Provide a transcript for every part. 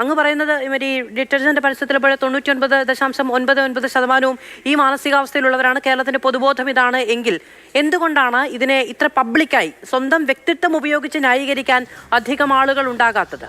അങ്ങ് പറയുന്നത് ഇവർ ഈ ഡിറ്റർജന്റ് പരസ്യത്തിൽ പോലെ തൊണ്ണൂറ്റി ഒൻപത് ദശാംശം ഒൻപത് ഒൻപത് ശതമാനവും ഈ മാനസികാവസ്ഥയിലുള്ളവരാണ്. കേരളത്തിന്റെ പൊതുബോധം ഇതാണ് എങ്കിൽ എന്തുകൊണ്ടാണ് ഇതിനെ ഇത്ര പബ്ലിക്കായി സ്വന്തം വ്യക്തിത്വം ഉപയോഗിച്ച് ന്യായീകരിക്കാൻ അധികം ആളുകൾ ഉണ്ടാകാത്തത്?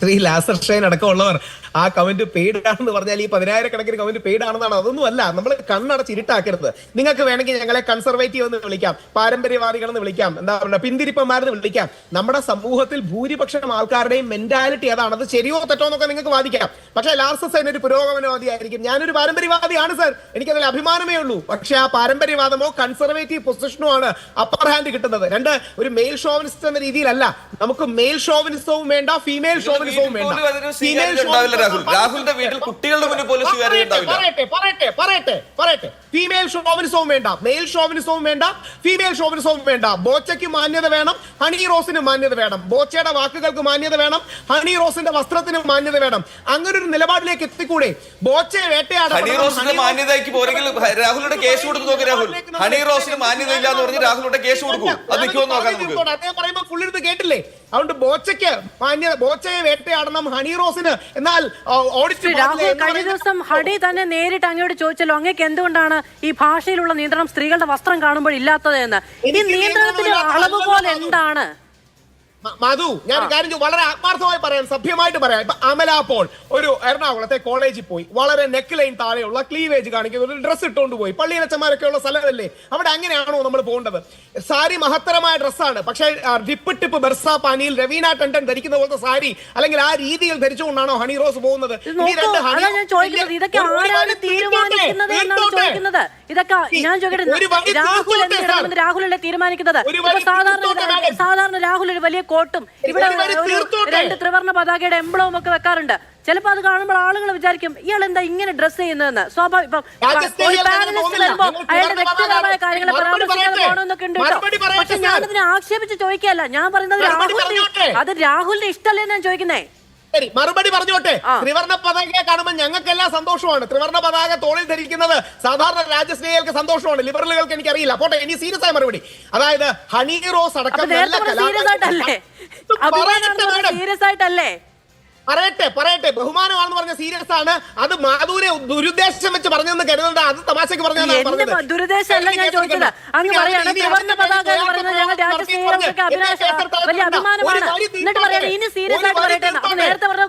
ശ്രീ ലാസർ ഷൈൻ അടക്കമുള്ളവർ. ആ കമന്റ് പെയ്ഡ് ആണെന്ന് പറഞ്ഞാൽ ഈ പതിനായിരക്കണക്കിന് കമന്റ് പെയ്ഡ് ആണെന്നാണ് അതൊന്നും അല്ല. നമ്മൾ കണ്ണടച്ച് ഇരുട്ടാക്കരുത്. നിങ്ങൾക്ക് വേണമെങ്കിൽ ഞങ്ങളെ കൺസർവേറ്റീവ് എന്ന് വിളിക്കാം. പാരമ്പര്യവാദികൾ എന്ന് വിളിക്കാം. എന്താ പറയുക പിന്തിരിപ്പന്മാരെന്ന് വിളിക്കാം. നമ്മുടെ സമൂഹത്തിൽ ഭൂരിപക്ഷം ആൾക്കാരുടെയും മെന്റാലിറ്റി അതാണ്. അത് ശരിയോ തെറ്റോ എന്നൊക്കെ നിങ്ങൾക്ക് വാദിക്കാം. പക്ഷേ ലാർസസ് ഒരു പുരോഗമനവാദിയായിരിക്കും. ഞാനൊരു പാരമ്പര്യവാദിയാണ് സർ. എനിക്കതിൽ അഭിമാനമേ ഉള്ളൂ. പക്ഷെ ആ പാരമ്പര്യവാദമോ കൺസർവേറ്റീവ് പൊസിഷനോ ആണ് അപ്പർ ഹാൻഡ് കിട്ടുന്നത്. രണ്ട് ഒരു മെയിൽ ഷോവനിസ്റ്റ് എന്ന രീതിയിലല്ല. നമുക്ക് മെയിൽ ഷോവനിസവും വേണ്ട ഫീമെയിൽ ഷോവനിസവും വേണ്ട. ഫീമെയിൽ അതിനൊരു രാഹുൽ. രാഹുലിന്റെ വീട്ടിൽ കുട്ടികളുടെ മുന്നിൽ പോലും പറയട്ടെ പറയട്ടെ പറയട്ടെ പറയട്ടെ ഫീമെയിൽ ഷോവിനിസവും വേണ്ട മെയിൽ ഷോവിനിസവും വേണ്ട ഫീമെയിൽ ഷോവിനിസവും വേണ്ട. ബോച്ചയ്ക്ക് മാന്യത വേണം ഹണി റോസിന് മാന്യത വേണം. ബോച്ചയുടെ വാക്കുകൾക്ക് മാന്യത വേണം ഹണി റോസിന്റെ വസ്ത്രത്തിന് മാന്യത വേണം. അങ്ങനെ ഒരു നിലപാടിലേക്ക് എത്തിക്കൂടെ? ബോച്ചയെ ഹണി റോസിന്റെ മാന്യതയ്ക്ക് പോരെങ്കിൽ രാഹുലിന്റെ കേസ് കൊടുത്തു നോക്ക് രാഹുൽ. ഹണി റോസിന് മാന്യത ഇല്ല എന്ന് പറഞ്ഞ് രാഹുലിന്റെ കേസ് കൊടുക്കും. അത് നിൽക്കുമെന്ന് പറയുമ്പോൾ പറയുമ്പോ കേട്ടില്ലേ? അതുകൊണ്ട് ബോച്ചയ്ക്ക് മാന്യത ബോച്ചയെ വേട്ടയാടണം ഹണി റോസിന്. എന്നാൽ ഓഡിറ്റ് രാഹുൽ കഴിഞ്ഞ ദിവസം ഹണി തന്നെ നേരിട്ട് അങ്ങോട്ട് ചോദിച്ചല്ലോ അങ്ങേക്ക് എന്തുകൊണ്ടാണ് ഈ ഭാഷയിലുള്ള നിയന്ത്രണം സ്ത്രീകളുടെ വസ്ത്രം കാണുമ്പോൾ ഇല്ലാത്തത് എന്ന് ഈ നിയന്ത്രണത്തിന്റെ അളവ് പോലെ എന്താണ്? മധു ഞാൻ കാര്യം വളരെ ആത്മാർത്ഥമായി പറയാൻ സഭ്യമായിട്ട് പറയാം. ഇപ്പൊ അമല പോൾ ഒരു എറണാകുളത്തെ കോളേജിൽ പോയി വളരെ നെക്ക് ലൈൻ താഴെയുള്ള ക്ലീവേജ് കാണിക്കുന്ന ഒരു ഡ്രസ്സ് ഇട്ടുകൊണ്ട് പോയി. പള്ളിയിലച്ചന്മാരൊക്കെ ഉള്ള സ്ഥലമല്ലേ? അവിടെ അങ്ങനെയാണോ നമ്മൾ പോകേണ്ടത്? സാരി മഹത്തരമായ ഡ്രസ്സാണ് പക്ഷേ ഡിപ്പ് ടിപ്പ് ബെർസ പാനിയിൽ രവീന ടണ്ടൻ ധരിക്കുന്ന പോലത്തെ സാരി അല്ലെങ്കിൽ ആ രീതിയിൽ ധരിച്ചുകൊണ്ടാണോ ഹണി റോസ് പോകുന്നത്? ഇതൊക്കെ ആരാണ് വരി തീരുമാനിക്കുന്നത് എന്നാണ് ചോദിക്കുന്നത്? ഇതൊക്കെ ഞാൻ ചോദിക്കട്ടെ രാഹുൽ എന്ത് ചെയ്യണമെന്ന് രാഹുലല്ലേ തീരുമാനിക്കുന്നത്? സാധാരണ സാധാരണ രാഹുൽ ഒരു വലിയ കോട്ടും ഇവിടെ ഒരു. രണ്ട് ത്രിവർണ പതാകയുടെ എംബ്ലവും ഒക്കെ വെക്കാറുണ്ട്. ചിലപ്പോ അത് കാണുമ്പോൾ ആളുകൾ വിചാരിക്കും ഇയാൾ എന്താ ഇങ്ങനെ ഡ്രസ് ചെയ്യുന്നതെന്ന്? സ്വാഭാവിക. വരുമ്പോ അയാളുടെ വ്യക്തിപരമായ കാര്യങ്ങളെ മറുപടി പരാമർശിക്കാതെ പറയട്ടെ. പോകണമെന്നൊക്കെ ഉണ്ട് കേട്ടോ. മറുപടി പക്ഷെ ഞാനതിനെ ആക്ഷേപിച്ച് ചോദിക്കല്ല ഞാൻ പറയുന്നത് അത് രാഹുലിന്റെ ഇഷ്ടമല്ലേ ഞാൻ ചോദിക്കുന്നേ? ശരി മറുപടി പറഞ്ഞോട്ടെ ത്രിവർണ ത്രിവർണ പതാകയെ കാണുമ്പോൾ ഞങ്ങൾക്കെല്ലാം സന്തോഷമാണ്. ത്രിവർണ പതാക തോളിൽ ധരിക്കുന്നത് സാധാരണ രാജ്യസ്നേഹികൾക്ക് സന്തോഷമാണ്. ലിബറലുകൾക്ക് എനിക്ക് അറിയില്ല പോട്ടെ ഇനി സീരിയസ് ആയ മറുപടി. അതായത് ഹണി റോസ് അടക്കം സീരിയസ് ആയിട്ടല്ലേ? പറയട്ടെ, പറയട്ടെ. ബഹുമാനമാണെന്ന് പറഞ്ഞ സീരിയസ് ആണ്. അത് മാധുരെ ദുരുദ്ദേശം വെച്ച് പറഞ്ഞെന്ന് കരുതണ്ട അത് തമാശക്ക്. ദുരുദ്ദേശമല്ല ഞാൻ ചോദിച്ചത്. അങ്ങ് ഇനി പറയാണ് ഇനി ത്രിവർണ അതിന്റെ പതാക എന്ന് പേരിൽ പറയുന്നത് ഞങ്ങൾ അയാൾക്ക് രാജ്യസ്നേഹികൾക്കൊക്കെ പറഞ്ഞ് അഭിലാഷ എന്നെ കേസെടുത്താൽ വലിയ അഭിമാനമാണ് എന്നിട്ട് പറയാണ് ഇനി സീരിയസ് ആയിട്ട് പറയട്ടെ നേരത്തെ പറഞ്ഞ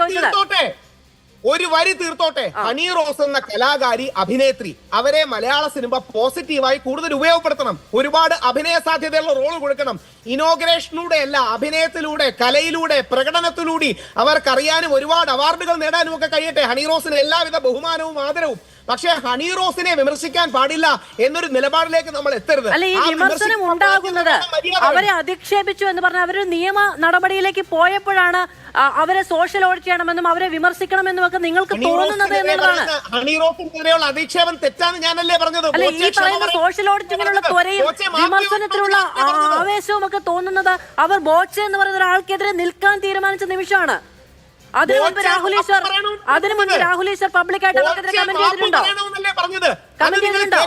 ചോദിച്ചത്. ഒരു വരി തീർത്തോട്ടെ. ഹണി റോസ് എന്ന കലാകാരി അഭിനേത്രി അവരെ മലയാള സിനിമ പോസിറ്റീവായി കൂടുതൽ ഉപയോഗപ്പെടുത്തണം. ഒരുപാട് അഭിനയ സാധ്യതയുള്ള റോൾ കൊടുക്കണം. ഇനോഗ്രേഷനിലൂടെ അല്ല അഭിനയത്തിലൂടെ കലയിലൂടെ പ്രകടനത്തിലൂടെ അവർക്കറിയാനും ഒരുപാട് അവാർഡുകൾ നേടാനും ഒക്കെ കഴിയട്ടെ. ഹണി റോസിന് എല്ലാവിധ ബഹുമാനവും ആദരവും. പക്ഷേ ഹണി റോസിനെ വിമർശിക്കാൻ പാടില്ല എന്നൊരു നിലപാടിലേക്ക് നമ്മൾ എത്തരുത്. അല്ല ഈ വിമർശനം ഉണ്ടാകുന്നത് അവരെ അധിക്ഷേപിച്ചു എന്ന് പറഞ്ഞ അവരൊരു നിയമ നടപടിയിലേക്ക് പോയപ്പോഴാണ് അവരെ സോഷ്യൽ ഓഡിറ്റ് ചെയ്യണമെന്നും അവരെ വിമർശിക്കണമെന്നും ഒക്കെ നിങ്ങൾക്ക് തോന്നുന്നത് എന്നുള്ളതാണ്. പറയുന്ന- ഹണി റോസിനെതിരെയുള്ള അധിക്ഷേപം തെറ്റാന്ന് ഞാനല്ലേ പറഞ്ഞത്? അല്ല ഈ പറയുന്ന സോഷ്യൽ ഓഡിറ്റിങ്ങിനുള്ള ത്വരയും വിമർശനത്തിലുള്ള. ആവേശവും ഒക്കെ തോന്നുന്നത് അവർ ബോച്ച എന്ന് പറയുന്ന ഒരാൾക്കെതിരെ നിൽക്കാൻ തീരുമാനിച്ച നിമിഷമാണ്. അതിനു മുമ്പ് രാഹുലേശ്വർ അതിനു മുമ്പ് രാഹുലേശ്വർ പബ്ലിക്കായിട്ട് കമന്റ് ചെയ്തിട്ടുണ്ടോ കമന്റ് ചെയ്തിട്ടുണ്ടോ?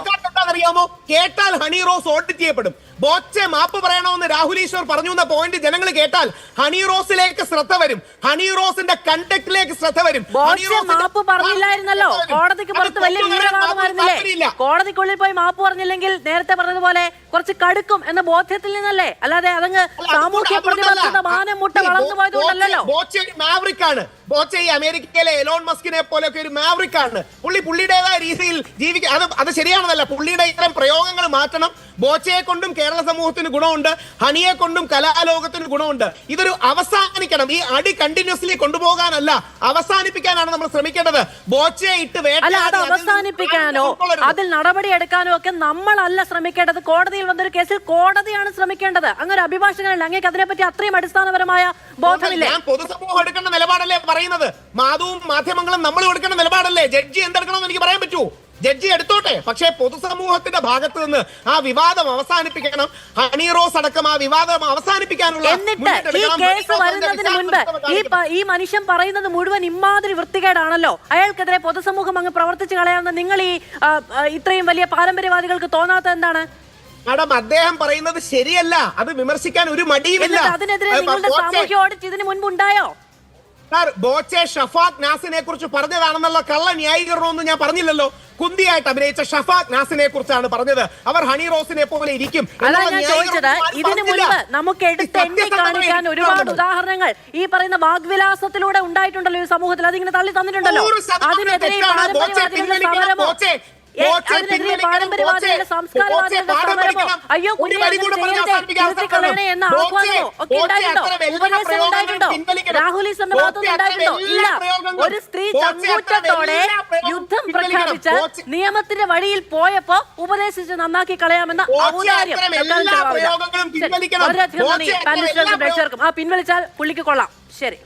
കേട്ടാൽ ഹണി റോസ് ഓഡിറ്റ് ചെയ്യപ്പെടും. ബോച്ചെ മാപ്പ് പറയണമെന്ന് രാഹുൽ ഈശ്വർ പറഞ്ഞു എന്ന പോയിന്റ് ജനങ്ങൾ കേട്ടാൽ ഹണി റോസിലേക്ക് ശ്രദ്ധ വരും. ഹണി റോസിന്റെ കണ്ടക്റ്റിലേക്ക് ശ്രദ്ധ വരും. ഹണി റോസ് മാപ്പ് പറഞ്ഞില്ലായിരുന്നല്ലോ. കോടതിക്ക് പുറത്ത് വലിയ കൊണ്ടുവരാൻ വീരവാദമായിരുന്നില്ലേ കോടതിക്കുള്ളിൽ പോയി മാപ്പ് പറഞ്ഞില്ലെങ്കിൽ നേരത്തെ പറഞ്ഞതുപോലെ കുറച്ച് കടുക്കും എന്ന ബോധ്യത്തിൽ നിന്നല്ലേ? അല്ലാതെ അതങ്ങ് സാമൂഹ്യ. പ്രതിബദ്ധത മാനം മുട്ട വളർന്നു പോയതുകൊണ്ടല്ലോ ബോച്ചെ- ഈ അമേരിക്കയിലെ എലോൺ മസ്കിനെ പോലെയൊക്കെ ഒരു മാവറിക്കാണ് പുള്ളി പുള്ളിയുടേതായ രീതിയിൽ ജീവിക്കുക അത് അത് ശരിയാണെന്നല്ല. പുള്ളിയുടെ ഇത്തരം പ്രയോഗങ്ങൾ മാറ്റണം. ബോച്ചയെ കൊണ്ടും കേരള സമൂഹത്തിന് ഗുണമുണ്ട്. ഹണിയെ കൊണ്ടും കലാലോകത്തിന് ഗുണമുണ്ട്. ഇതൊരു അവസാനിക്കണം. ഈ അടി കണ്ടിന്യൂസ്ലി കൊണ്ടുപോകാനല്ല അവസാനിപ്പിക്കാനാണ് നമ്മൾ ശ്രമിക്കേണ്ടത്. ബോച്ചയെ ഇട്ട് അത് അവസാനിപ്പിക്കാനോ അതിൽ നടപടി എടുക്കാനോ ഒക്കെ നമ്മളല്ല ശ്രമിക്കേണ്ടത്. കോടതിയിൽ വന്നൊരു കേസിൽ കോടതിയാണ് ശ്രമിക്കേണ്ടത്. അങ്ങനെ അഭിഭാഷകനല്ല. അങ്ങേക്ക് അതിനെപ്പറ്റി അത്രയും അടിസ്ഥാനപരമായ ബോധമില്ലേ? ഞാൻ പൊതുസമൂഹം എടുക്കേണ്ട നിലപാടല്ലേ പറയുന്നത്? മാധവും മാധ്യമങ്ങളും നമ്മൾ എടുക്കേണ്ട നിലപാടല്ലേ? ജഡ്ജി എന്തെടുക്കണമെന്ന് എനിക്ക് പറയാൻ പറ്റൂ? ജഡ്ജി എടുത്തോട്ടെ. പക്ഷേ പൊതുസമൂഹത്തിന്റെ ഭാഗത്ത് നിന്ന് ആ വിവാദം അവസാനിപ്പിക്കണം. ഹണി റോസ് അടക്കം ആ വിവാദം അവസാനിപ്പിക്കാനുള്ള എന്നിട്ട് ഈ. കേസ് വരുന്നതിന് മുൻപ് ഈ മനുഷ്യൻ പറയുന്നത് മുഴുവൻ ഇമാതിരി വൃത്തികേടാണല്ലോ. അയാൾക്കെതിരെ പൊതുസമൂഹം അങ്ങ് പ്രവർത്തിച്ചു കളയാവുന്ന നിങ്ങൾ ഈ ഇത്രയും വലിയ പാരമ്പര്യവാദികൾക്ക് തോന്നാത്ത എന്താണ്? മാഡം അദ്ദേഹം പറയുന്നത് ശരിയല്ല. അത് വിമർശിക്കാൻ ഒരു മടിയുമില്ല. അതിനെതിരെ അത് നിങ്ങളുടെ സാമൂഹ്യ ഓഡിറ്റ് ഇതിന് മുൻപ് ഉണ്ടായോ സാർ ബോച്ചെ ഷഫാഖ് നാസിനെ കുറിച്ച് പറഞ്ഞതാണെന്നുള്ള കള്ള ന്യായീകരണമൊന്നും ഞാൻ പറഞ്ഞില്ലല്ലോ. കുന്തിയായിട്ട് അഭിനയിച്ച ഷഫാഖ് നാസിനെ കുറിച്ചാണ് പറഞ്ഞത്. അവർ ഹണി റോസിനെ പോലെ ഇരിക്കും ഇതിനു മുൻപ് നമുക്ക് കാണിക്കാൻ ഒരുപാട് ഉദാഹരണങ്ങൾ. ഈ പറയുന്ന വാഗ്വിലാസത്തിലൂടെ ഉണ്ടായിട്ടുണ്ടല്ലോ ഈ സമൂഹത്തിൽ. അതിങ്ങനെ തള്ളി തന്നിട്ടുണ്ടല്ലോ. അതിനെതിരെ അതിനെതിരെ പാരമ്പര്യവാദികളുടെ സംസ്കാരവാദികളുടെ സമരമോ അയ്യോ ഒരു കുഞ്ഞെ വരി കൂടെ പറഞ്ഞ് അവസാനിപ്പിക്കാം, കളയണേ എന്ന ആഹ്വാനമോ ഒക്കെ ഉണ്ടായിട്ടുണ്ടോ? ഉപദേശം ഉണ്ടായിട്ടുണ്ടോ? പിൻവലിക്കണം. രാഹുൽ ഭാഗത്തുനിന്ന് ഉണ്ടായിട്ടുണ്ടോ? ഇല്ല. ഒരു സ്ത്രീ ചങ്കൂറ്റത്തോടെ യുദ്ധം. പ്രഖ്യാപിച്ച് നിയമത്തിന്റെ വഴിയിൽ പോയപ്പോ ഉപദേശിച്ച് നന്നാക്കി കളയാമെന്ന ഔദാര്യം പ്രേക്ഷകർക്കും ആ പിൻവലിച്ചാൽ പുള്ളിക്ക് കൊള്ളാം. ശരി.